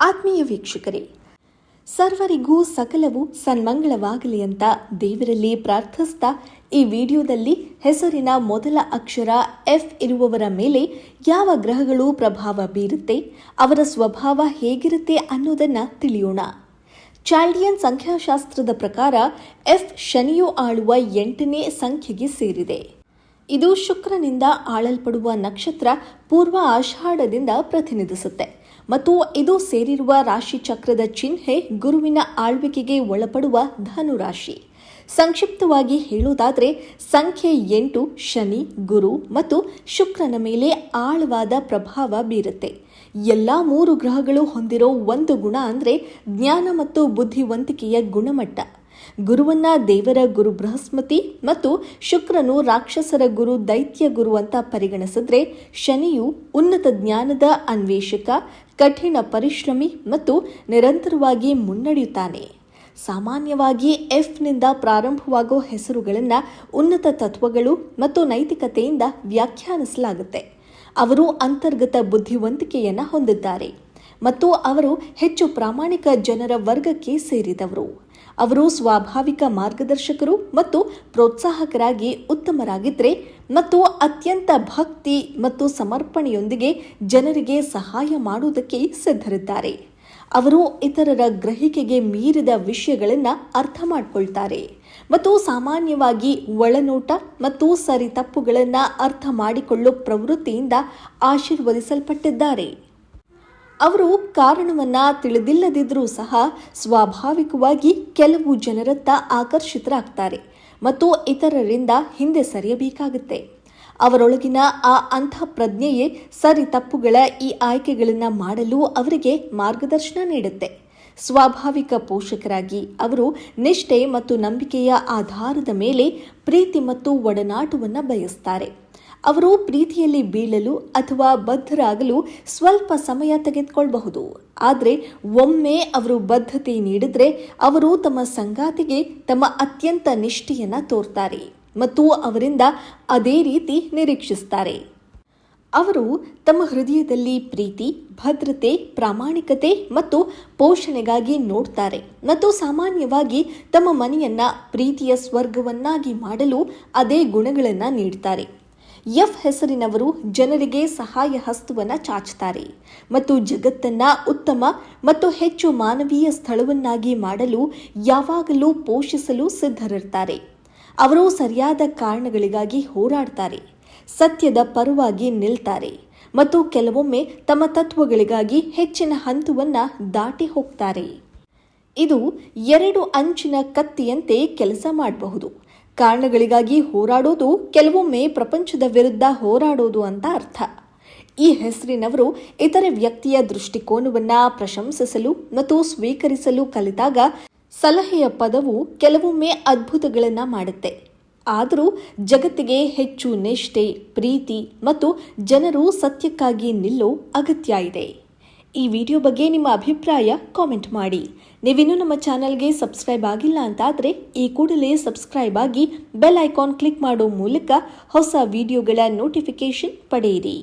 ಆತ್ಮೀಯ ವೀಕ್ಷಕರೇ, ಸರ್ವರಿಗೂ ಸಕಲವು ಸನ್ಮಂಗಳವಾಗಲಿ ಅಂತ ದೇವರಲ್ಲಿ ಪ್ರಾರ್ಥಿಸ್ತಾ ಈ ವಿಡಿಯೋದಲ್ಲಿ ಹೆಸರಿನ ಮೊದಲ ಅಕ್ಷರ ಎಫ್ ಇರುವವರ ಮೇಲೆ ಯಾವ ಗ್ರಹಗಳು ಪ್ರಭಾವ ಬೀರುತ್ತೆ, ಅವರ ಸ್ವಭಾವ ಹೇಗಿರುತ್ತೆ ಅನ್ನೋದನ್ನ ತಿಳಿಯೋಣ. ಚಾಲ್ಡಿಯನ್ ಸಂಖ್ಯಾಶಾಸ್ತ್ರದ ಪ್ರಕಾರ ಎಫ್ ಶನಿಯು ಆಳುವ ಎಂಟನೇ ಸಂಖ್ಯೆಗೆ ಸೇರಿದೆ. ಇದು ಶುಕ್ರನಿಂದ ಆಳಲ್ಪಡುವ ನಕ್ಷತ್ರ ಪೂರ್ವ ಆಷಾಢದಿಂದ ಪ್ರತಿನಿಧಿಸುತ್ತೆ. ಮತ್ತು ಇದು ಸೇರಿರುವ ರಾಶಿ ಚಕ್ರದ ಚಿಹ್ನೆ ಗುರುವಿನ ಆಳ್ವಿಕೆಗೆ ಒಳಪಡುವ ಧನುರಾಶಿ ಸಂಕ್ಷಿಪ್ತವಾಗಿ ಹೇಳುವುದಾದರೆ, ಸಂಖ್ಯೆ ಎಂಟು ಶನಿ, ಗುರು ಮತ್ತು ಶುಕ್ರನ ಮೇಲೆ ಆಳವಾದ ಪ್ರಭಾವ ಬೀರುತ್ತೆ. ಎಲ್ಲ ಮೂರು ಗ್ರಹಗಳು ಹೊಂದಿರೋ ಒಂದು ಗುಣ ಅಂದರೆ ಜ್ಞಾನ ಮತ್ತು ಬುದ್ಧಿವಂತಿಕೆಯ ಗುಣಮಟ್ಟ. ಗುರುವನ್ನ ದೇವರ ಗುರು ಬೃಹಸ್ಪತಿ ಮತ್ತು ಶುಕ್ರನು ರಾಕ್ಷಸರ ಗುರು ದೈತ್ಯ ಗುರು ಅಂತ ಪರಿಗಣಿಸಿದ್ರೆ ಶನಿಯು ಉನ್ನತ ಜ್ಞಾನದ ಅನ್ವೇಷಕ, ಕಠಿಣ ಪರಿಶ್ರಮಿ ಮತ್ತು ನಿರಂತರವಾಗಿ ಮುನ್ನಡೆಯುತ್ತಾನೆ. ಸಾಮಾನ್ಯವಾಗಿ ಎಫ್ನಿಂದ ಪ್ರಾರಂಭವಾಗೋ ಹೆಸರುಗಳನ್ನು ಉನ್ನತ ತತ್ವಗಳು ಮತ್ತು ನೈತಿಕತೆಯಿಂದ ವ್ಯಾಖ್ಯಾನಿಸಲಾಗುತ್ತೆ. ಅವರು ಅಂತರ್ಗತ ಬುದ್ಧಿವಂತಿಕೆಯನ್ನು ಹೊಂದಿದ್ದಾರೆ. ಮತ್ತು ಅವರು ಹೆಚ್ಚು ಪ್ರಾಮಾಣಿಕ ಜನರ ವರ್ಗಕ್ಕೆ ಸೇರಿದವರು. ಅವರು ಸ್ವಾಭಾವಿಕ ಮಾರ್ಗದರ್ಶಕರು ಮತ್ತು ಪ್ರೋತ್ಸಾಹಕರಾಗಿ ಉತ್ತಮರಾಗಿದ್ದರೆ ಮತ್ತು ಅತ್ಯಂತ ಭಕ್ತಿ ಮತ್ತು ಸಮರ್ಪಣೆಯೊಂದಿಗೆ ಜನರಿಗೆ ಸಹಾಯ ಮಾಡುವುದಕ್ಕೆ ಸಿದ್ಧರಿದ್ದಾರೆ. ಅವರು ಇತರರ ಗ್ರಹಿಕೆಗೆ ಮೀರಿದ ವಿಷಯಗಳನ್ನು ಅರ್ಥ ಮಾಡಿಕೊಳ್ತಾರೆ ಮತ್ತು ಸಾಮಾನ್ಯವಾಗಿ ಒಳನೋಟ ಮತ್ತು ಸರಿ ತಪ್ಪುಗಳನ್ನು ಅರ್ಥ ಮಾಡಿಕೊಳ್ಳುವ ಪ್ರವೃತ್ತಿಯಿಂದ ಆಶೀರ್ವದಿಸಲ್ಪಟ್ಟಿದ್ದಾರೆ. ಅವರು ಕಾರಣವನ್ನ ತಿಳಿದಿಲ್ಲದಿದ್ದರೂ ಸಹ ಸ್ವಾಭಾವಿಕವಾಗಿ ಕೆಲವು ಜನರತ್ತ ಆಕರ್ಷಿತರಾಗ್ತಾರೆ ಮತ್ತು ಇತರರಿಂದ ಹಿಂದೆ ಸರಿಯಬೇಕಾಗುತ್ತೆ. ಅವರೊಳಗಿನ ಆ ಪ್ರಜ್ಞೆಯೇ ಸರಿ ತಪ್ಪುಗಳ ಈ ಆಯ್ಕೆಗಳನ್ನು ಮಾಡಲು ಅವರಿಗೆ ಮಾರ್ಗದರ್ಶನ ನೀಡುತ್ತೆ. ಸ್ವಾಭಾವಿಕ ಪೋಷಕರಾಗಿ ಅವರು ನಿಷ್ಠೆ ಮತ್ತು ನಂಬಿಕೆಯ ಆಧಾರದ ಮೇಲೆ ಪ್ರೀತಿ ಮತ್ತು ಒಡನಾಟವನ್ನು ಬಯಸ್ತಾರೆ. ಅವರು ಪ್ರೀತಿಯಲ್ಲಿ ಬೀಳಲು ಅಥವಾ ಬದ್ಧರಾಗಲು ಸ್ವಲ್ಪ ಸಮಯ ತೆಗೆದುಕೊಳ್ಳಬಹುದು ಆದರೆ ಒಮ್ಮೆ ಅವರು ಬದ್ಧತೆ ನೀಡಿದರೆ ಅವರು ತಮ್ಮ ಸಂಗಾತಿಗೆ ತಮ್ಮ ಅತ್ಯಂತ ನಿಷ್ಠೆಯನ್ನು ತೋರ್ತಾರೆ ಮತ್ತು ಅವರಿಂದ ಅದೇ ರೀತಿ ನಿರೀಕ್ಷಿಸ್ತಾರೆ. ಅವರು ತಮ್ಮ ಹೃದಯದಲ್ಲಿ ಪ್ರೀತಿ, ಭದ್ರತೆ, ಪ್ರಾಮಾಣಿಕತೆ ಮತ್ತು ಪೋಷಣೆಗಾಗಿ ನೋಡ್ತಾರೆ. ಮತ್ತು ಸಾಮಾನ್ಯವಾಗಿ ತಮ್ಮ ಮನೆಯನ್ನ ಪ್ರೀತಿಯ ಸ್ವರ್ಗವನ್ನಾಗಿ ಮಾಡಲು ಅದೇ ಗುಣಗಳನ್ನು ನೀಡ್ತಾರೆ. ಎಫ್ ಹೆಸರಿನವರು ಜನರಿಗೆ ಸಹಾಯ ಹಸ್ತವನ್ನು ಚಾಚುತ್ತಾರೆ ಮತ್ತು ಜಗತ್ತನ್ನ ಉತ್ತಮ ಮತ್ತು ಹೆಚ್ಚು ಮಾನವೀಯ ಸ್ಥಳವನ್ನಾಗಿ ಮಾಡಲು ಯಾವಾಗಲೂ ಪೋಷಿಸಲು ಸಿದ್ಧರಿರ್ತಾರೆ. ಅವರು ಸರಿಯಾದ ಕಾರಣಗಳಿಗಾಗಿ ಹೋರಾಡ್ತಾರೆ. ಸತ್ಯದ ಪರವಾಗಿ ನಿಲ್ತಾರೆ ಮತ್ತು ಕೆಲವೊಮ್ಮೆ ತಮ್ಮ ತತ್ವಗಳಿಗಾಗಿ ಹೆಚ್ಚಿನ ಹಂತವನ್ನು ದಾಟಿ ಹೋಗ್ತಾರೆ. ಇದು ಎರಡು ಅಂಚಿನ ಕತ್ತಿಯಂತೆ ಕೆಲಸ ಮಾಡಬಹುದು. ಕಾರಣಗಳಿಗಾಗಿ ಹೋರಾಡೋದು ಕೆಲವೊಮ್ಮೆ ಪ್ರಪಂಚದ ವಿರುದ್ಧ ಹೋರಾಡೋದು ಅಂತ ಅರ್ಥ. ಈ ಹೆಸರಿನವರು ಇತರೆ ವ್ಯಕ್ತಿಯ ದೃಷ್ಟಿಕೋನವನ್ನ ಪ್ರಶಂಸಿಸಲು ಮತ್ತು ಸ್ವೀಕರಿಸಲು ಕಲಿತಾಗ ಸಲಹೆಯ ಪದವು ಕೆಲವೊಮ್ಮೆ ಅದ್ಭುತಗಳನ್ನು ಮಾಡುತ್ತೆ. ಆದರೂ ಜಗತ್ತಿಗೆ ಹೆಚ್ಚು ನಿಷ್ಠೆ, ಪ್ರೀತಿ ಮತ್ತು ಜನರು ಸತ್ಯಕ್ಕಾಗಿ ನಿಲ್ಲೋ ಅಗತ್ಯ ಇದೆ. ಈ ವಿಡಿಯೋ ಬಗ್ಗೆ ನಿಮ್ಮ ಅಭಿಪ್ರಾಯ ಕಾಮೆಂಟ್ ಮಾಡಿ. ನೀವಿನ್ನೂ ನಮ್ಮ ಚಾನಲ್ಗೆ ಸಬ್ಸ್ಕ್ರೈಬ್ ಆಗಿಲ್ಲ ಅಂತಾದರೆ ಈ ಕೂಡಲೇ ಸಬ್ಸ್ಕ್ರೈಬ್ ಆಗಿ ಬೆಲ್ ಐಕಾನ್ ಕ್ಲಿಕ್ ಮಾಡೋ ಮೂಲಕ ಹೊಸ ವಿಡಿಯೋಗಳ ನೋಟಿಫಿಕೇಶನ್ ಪಡೆಯಿರಿ.